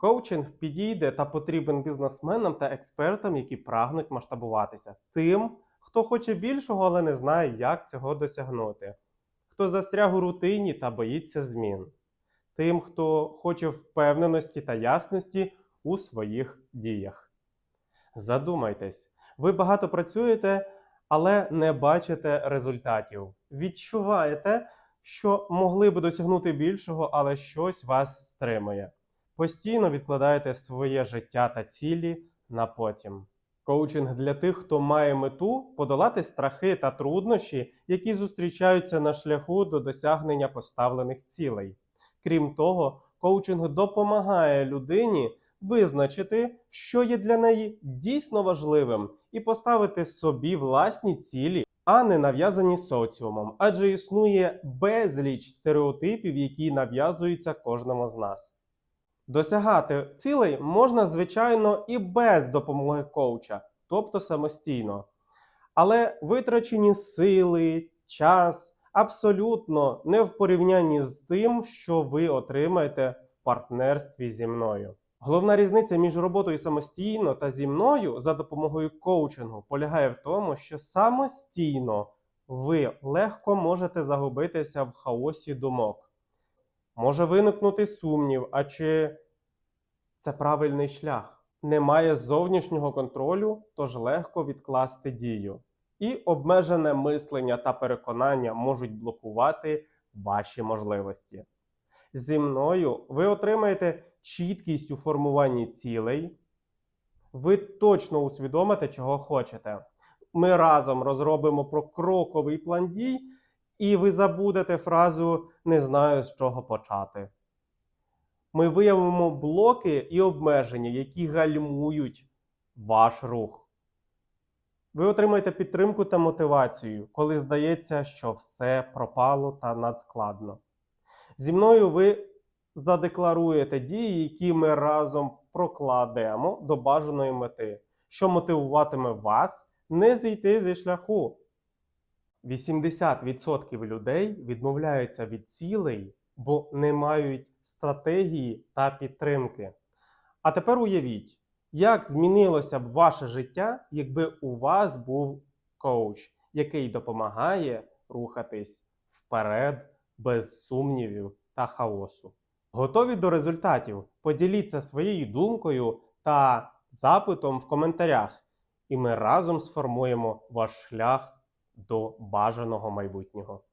Коучинг підійде та потрібен бізнесменам та експертам, які прагнуть масштабуватися, тим, хто хоче більшого, але не знає, як цього досягнути, хто застряг у рутині та боїться змін, тим, хто хоче впевненості та ясності у своїх діях. Задумайтесь, ви багато працюєте, але не бачите результатів. Відчуваєте, що могли би досягнути більшого, але щось вас стримує. Постійно відкладаєте своє життя та цілі на потім. Коучинг для тих, хто має мету подолати страхи та труднощі, які зустрічаються на шляху до досягнення поставлених цілей. Крім того, коучинг допомагає людині визначити, що є для неї дійсно важливим, і поставити собі власні цілі, а не нав'язані соціумом, адже існує безліч стереотипів, які нав'язуються кожному з нас. Досягати цілей можна, звичайно, і без допомоги коуча, тобто самостійно. Але витрачені сили, час абсолютно не в порівнянні з тим, що ви отримаєте в партнерстві зі мною. Головна різниця між роботою самостійно та зі мною за допомогою коучингу полягає в тому, що самостійно ви легко можете загубитися в хаосі думок. Може виникнути сумнів, а чи це правильний шлях. Немає зовнішнього контролю, тож легко відкласти дію. І обмежене мислення та переконання можуть блокувати ваші можливості. Зі мною ви отримаєте чіткість у формуванні цілей, ви точно усвідомите, чого хочете. Ми разом розробимо прокроковий план дій, і ви забудете фразу не знаю з чого почати. Ми виявимо блоки і обмеження, які гальмують ваш рух. Ви отримаєте підтримку та мотивацію, коли здається, що все пропало та надскладно. Зі мною ви задекларуєте дії, які ми разом прокладемо до бажаної мети, що мотивуватиме вас не зійти зі шляху. 80% людей відмовляються від цілей, бо не мають стратегії та підтримки. А тепер уявіть, як змінилося б ваше життя, якби у вас був коуч, який допомагає рухатись вперед без сумнівів та хаосу. Готові до результатів? Поділіться своєю думкою та запитом в коментарях, і ми разом сформуємо ваш шлях до бажаного майбутнього.